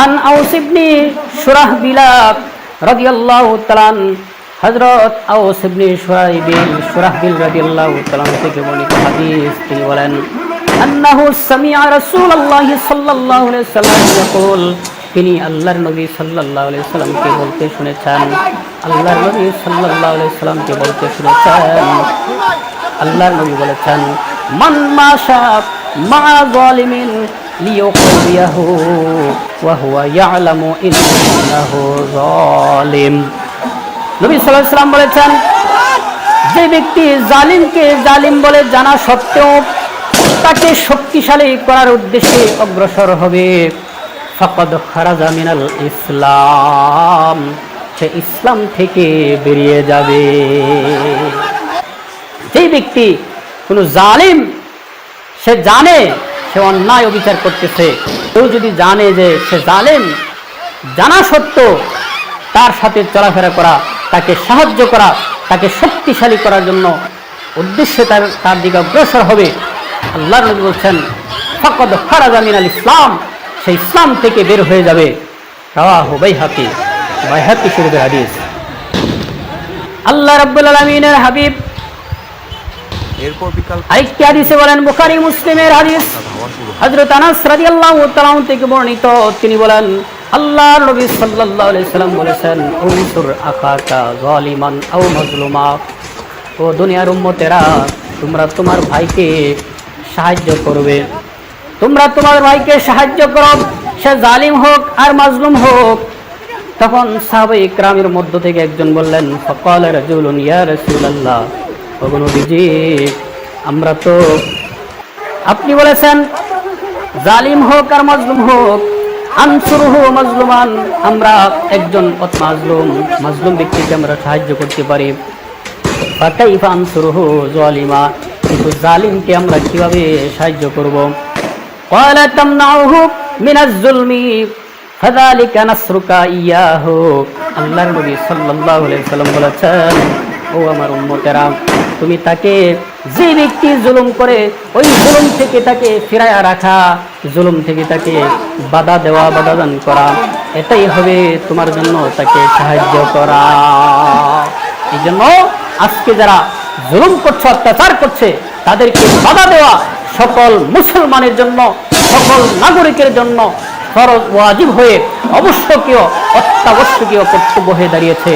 আন আউসিবনি সুরাহ বিলাক রদিয়াল্লাহ তালান হজরত আউসিবনি সুরাইবিল সুরাহবিল রদিয়াল্লাহ তালান থেকে বর্ণিত হাদিস তিনি বলেন, আন্নাহু সামিয়া রাসূলুল্লাহ সাল্লাল্লাহু আলাইহি সাল্লাম ইয়াকুল তিনি আল্লাহর নবী সাল্লাল্লাহু আলাইহি সাল্লামকে বলতে শুনেছেন। আল্লাহর নবী সাল্লাল্লাহু আলাইহি সাল্লামকে বলতে শুনেছেন। আল্লাহর নবী বলেছেন, মান মাশা মা হুয়া বলেছেন, যে ব্যক্তি জালিমকে জালিম বলে জানা সত্ত্বেও তাকে শক্তিশালী করার উদ্দেশ্যে অগ্রসর হবে। ফাকাদ ইসলাম, সে ইসলাম থেকে বেরিয়ে যাবে। যেই ব্যক্তি কোনো জালিম সে জানে, সে অন্যায় অবিচার করতেছে। কেউ যদি জানে যে সে জানেন জানা সত্ত্বেও তার সাথে চলাফেরা করা, তাকে সাহায্য করা, তাকে শক্তিশালী করার জন্য উদ্দেশ্যে তার তার দিকে অগ্রসর হবে। আল্লাহ নবী বলছেন, ফকদ ফারাজামিন আল ইসলাম সেই ইসলাম থেকে বের হয়ে যাবে। রাহ বাইহাকি বাইহাকি শরীফের হাদিস। আল্লাহ রাব্বুল আলামিনের হাবিব এরপর বিকাল আরেকটি হাদিসে বলেন বুখারী মুসলিমের হাদিস। হয়। হযরত আনাস রাদিয়াল্লাহু তাআলা থেকে বর্ণিত তিনি বলেন আল্লাহর নবী সাল্লাল্লাহু আলাইহি সাল্লাম বলেছেন উনসুর আখাকা জালিমান আও মাজলুমা। ও দুনিয়ার উম্মতেরা তোমরা তোমার ভাইকে সাহায্য করবে। তোমরা তোমার ভাইকে সাহায্য করো। সে জালিম হোক আর মাজলুম হোক। তখন সাহাবাই ইকরামের মধ্য থেকে একজন বললেন ফকাল রাজুলুন ইয়া রাসূলুল্লাহ। নবীজি, আমরা তো, আপনি বলেছেন, জালিম হোক আর মজলুম হোক আনসুরহু মজলুমান, আমরা একজন মাজলুম মাজলুম ব্যক্তিকে আমরা সাহায্য করতে পারি। ফাকাইফা কিন্তু জালিমকে আমরা কীভাবে সাহায্য করব? ক্বালা জুলমি নবী সাল্লাম বলেছেন, ও আমার উম্মতেরা তুমি তাকে যে ব্যক্তি জুলুম করে, ওই জুলুম থেকে তাকে ফিরায়া রাখা, জুলুম থেকে তাকে বাধা দেওয়া, বাধা দান করা, এটাই হবে তোমার জন্য তাকে সাহায্য করা। এই জন্য আজকে যারা জুলুম করছে, অত্যাচার করছে, তাদেরকে বাধা দেওয়া সকল মুসলমানের জন্য, সকল নাগরিকের জন্য ফরজ, ওয়াজিব হয়ে অবশ্যকীয়, অত্যাবশ্যকীয় কর্তব্য হয়ে দাঁড়িয়েছে।